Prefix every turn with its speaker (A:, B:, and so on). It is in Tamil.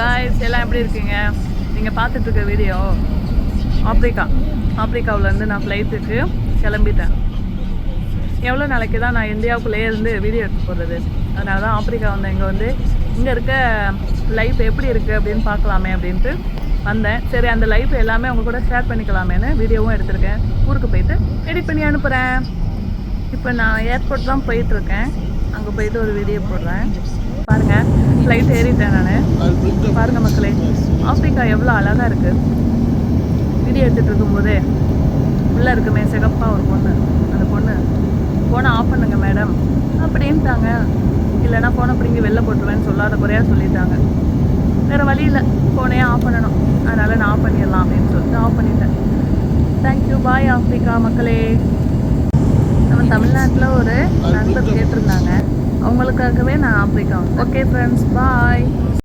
A: காய்ஸ் எல்லாம் எப்படி இருக்கீங்க? நீங்கள் பார்த்துட்டு இருக்க வீடியோ ஆப்ரிக்கா ஆப்ரிக்காவிலேருந்து நான் ஃப்ளைட்டுக்கு கிளம்பிட்டேன். எவ்வளோ நாளைக்கு தான் நான் இந்தியாவுக்குள்ளேயே இருந்து வீடியோ எடுத்து போடுறது? அதனால தான் ஆப்ரிக்கா வந்து இங்கே வந்து இங்கே இருக்க லைஃப் எப்படி இருக்குது அப்படின்னு பார்க்கலாமே அப்படின்ட்டு வந்தேன். சரி அந்த லைஃப் எல்லாமே அவங்க கூட ஷேர் பண்ணிக்கலாமேன்னு வீடியோவும் எடுத்திருக்கேன். ஊருக்கு போயிட்டு எடிட் பண்ணி அனுப்புகிறேன் இப்போ நான் ஏர்போர்ட் தான் போயிட்டுருக்கேன் அங்கே போயிட்டு ஒரு வீடியோ போடுறேன். பாருங்கள் ஃப்ளைட் ஏறிட்டேன் நான். பாருங்கள் மக்களே. ஆஃப்ரிக்கா எவ்வளோ அழகாக இருக்குது வீடியோ எடுத்துகிட்டு இருக்கும்போதே உள்ளே இருக்குமே சிகப்பாக ஒரு பொண்ணு. அந்த பொண்ணு ஃபோனை ஆஃப் பண்ணுங்க மேடம் அப்படின்ட்டாங்க. இல்லைன்னா ஃபோனை பிடிங்கி வெளில போட்டுருவேன்னு சொல்லாத குறையாக சொல்லிட்டாங்க. வேறு வழி இல்லை. ஃபோனையே ஆஃப் பண்ணணும். அதனால் நான் ஆஃப் பண்ணிடலாம் அப்படின்னு சொல்லிட்டு ஆஃப் பண்ணிட்டேன். தேங்க்யூ பாய் ஆஃப்ரிக்கா மக்களே. நம்ம தமிழ்நாட்டில் ஒரு நண்பர் கேட்டிருந்தாங்க. அவங்களுக்காகவே நான் ஆஃப்ரிக்கா ஓகே ஃப்ரெண்ட்ஸ் பாய்